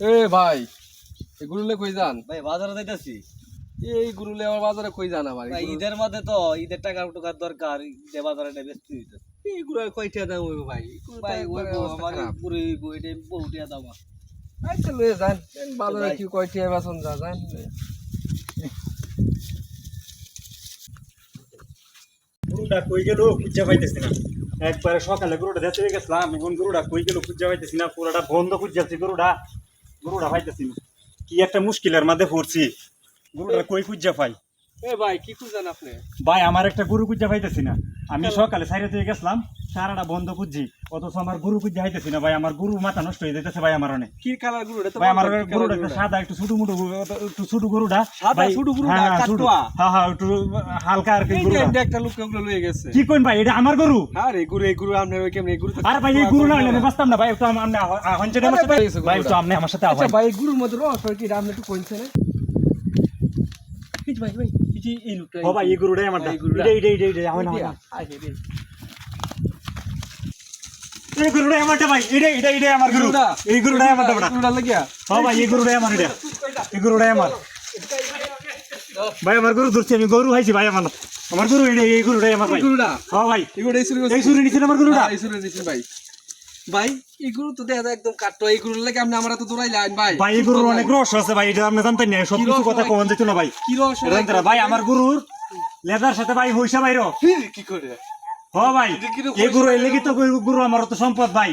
এ ভাই এই গুরুলে কই যান? ভাই বাজারে যাইতাছি। এই গুরুলে আমার বাজারে কই যান ভাই ঈদের মধ্যে তো ঈদের টাকা টুকার দরকার ঈদে বাজারে এটা এই গুরু কয়টা দাম হইব ভাই? ভাই ওই আমার পুরো দাম আচ্ছা লয়ে যান বাজারে। কি বেতন যা যান গরুটা কই গেল খুঁজা পাইতেছি না। একবারে সকালে গরুটা দেখতে গেছিলাম এখন গরুটা কই গেল খুঁজে পাইতেছি না পুরোটা বন্ধ খুঁজাচ্ছি গরুটা। গরুটা পাইতেছি কি একটা মুশকিলের মধ্যে পড়ছি। গরুটা কই খুঁজা পাই? এ ভাই কি খুঁজান আপনি? ভাই আমার একটা গরু খুঁজা পাইতেছি না। আমি সকালে সাইডে থেকে গেছিলাম সারাটা বন্ধ খুঁজছি অথচ আমার গরু খুঁজা পাইতেছি না। ভাই আমার গরু মাথা নষ্ট হয়ে যেতেছে ভাই আমার অনেক। কি কালার গুরু ভাই আমার গরুটা সাদা একটু ছোট মুটো একটু ছোট গরুটা। সাদা ছোট গরুটা, হ্যাঁ, হ্যাঁ, কাটুয়া? হ্যাঁ হ্যাঁ একটু হালকা আর কি এটা একটা লোক ওগুলো লয়ে গেছে। কি কইন ভাই এটা আমার গরু? আরে গুরু এই গুরু আপনি ওই কেমন গুরু আরে ভাই এই গুরু না হলে বাঁচতাম না। ভাই একটু হঞ্চে আমার সাথে ভাই, একটু আমনে আমার সাথে আচ্ছা ভাই। গুরুর মধ্যে রস হয় কি? আপনি একটু কইছে না কি ভাই ভাই কি যে এই লোকটা ও ভাই এই গরুটাই আমার এই গরুটা। এটা এটা এটা আমার না। এই গরুটাই আমারটা ভাই এটা এটা এটা আমার গরু এই গরুটাই আমারটা বড় গুরুটা লাগিয়া ও ভাই এই গরুটাই আমার এটা এই গরুটাই আমার ভাই আমার গরু ধরছি আমি গরু হাইছি ভাই আমার আমার গরু এই গরুটাই আমার ভাই গুরুটা ও ভাই এই শুরু এই সুরি নিছেন আমার গরুটা এই দিছেন ভাই ভাই তো দেখা যায় একদম কাটো এই গুরুর লাগে আপনি আমরা তো ভাই। ভাই অনেক রস আছে ভাই এটা আপনি জানতেন না সব কিছু কথা ভাই? কোন যেত না ভাই। কি রস? ভাই? আমার গরুর লেদার সাথে ভাই হইসা ভাইরো কি করে? হ ভাই তো গুরু আমার তো সম্পদ ভাই।